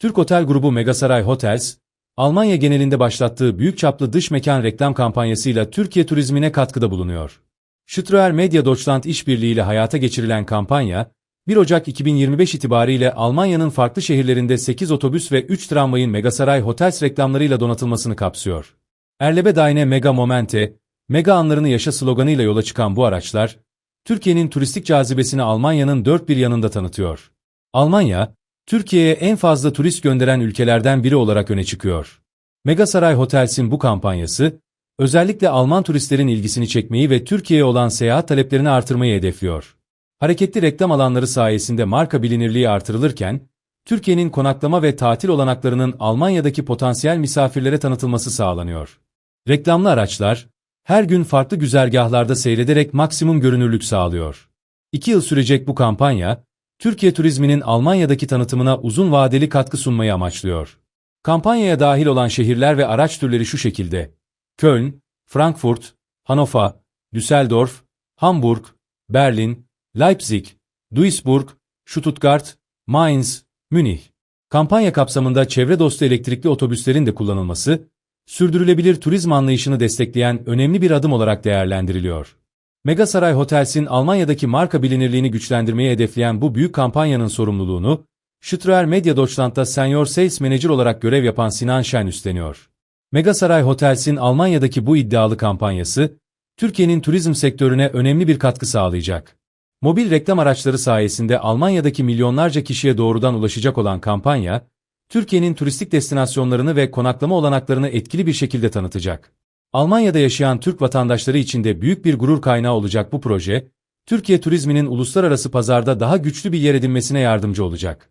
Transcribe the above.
Türk Otel Grubu Megasaray Hotels, Almanya genelinde başlattığı büyük çaplı dış mekan reklam kampanyasıyla Türkiye turizmine katkıda bulunuyor. Ströer Media Deutschland işbirliğiyle hayata geçirilen kampanya, 1 Ocak 2025 itibariyle Almanya'nın farklı şehirlerinde 8 otobüs ve 3 tramvayın Megasaray Hotels reklamlarıyla donatılmasını kapsıyor. Erlebe Dayne Mega Momente, Mega anlarını yaşa sloganıyla yola çıkan bu araçlar, Türkiye'nin turistik cazibesini Almanya'nın dört bir yanında tanıtıyor. Almanya, Türkiye'ye en fazla turist gönderen ülkelerden biri olarak öne çıkıyor. Megasaray Hotels'in bu kampanyası, özellikle Alman turistlerin ilgisini çekmeyi ve Türkiye'ye olan seyahat taleplerini artırmayı hedefliyor. Hareketli reklam alanları sayesinde marka bilinirliği artırılırken, Türkiye'nin konaklama ve tatil olanaklarının Almanya'daki potansiyel misafirlere tanıtılması sağlanıyor. Reklamlı araçlar, her gün farklı güzergahlarda seyrederek maksimum görünürlük sağlıyor. İki yıl sürecek bu kampanya, Türkiye turizminin Almanya'daki tanıtımına uzun vadeli katkı sunmayı amaçlıyor. Kampanyaya dahil olan şehirler ve araç türleri şu şekilde. Köln, Frankfurt, Hannover, Düsseldorf, Hamburg, Berlin, Leipzig, Duisburg, Stuttgart, Mainz, Münih. Kampanya kapsamında çevre dostu elektrikli otobüslerin de kullanılması, sürdürülebilir turizm anlayışını destekleyen önemli bir adım olarak değerlendiriliyor. Megasaray Hotels'in Almanya'daki marka bilinirliğini güçlendirmeyi hedefleyen bu büyük kampanyanın sorumluluğunu, Ströer Media Deutschland'da Senior Sales Manager olarak görev yapan Sinan Şen üstleniyor. Megasaray Hotels'in Almanya'daki bu iddialı kampanyası, Türkiye'nin turizm sektörüne önemli bir katkı sağlayacak. Mobil reklam araçları sayesinde Almanya'daki milyonlarca kişiye doğrudan ulaşacak olan kampanya, Türkiye'nin turistik destinasyonlarını ve konaklama olanaklarını etkili bir şekilde tanıtacak. Almanya'da yaşayan Türk vatandaşları için de büyük bir gurur kaynağı olacak bu proje, Türkiye turizminin uluslararası pazarda daha güçlü bir yer edinmesine yardımcı olacak.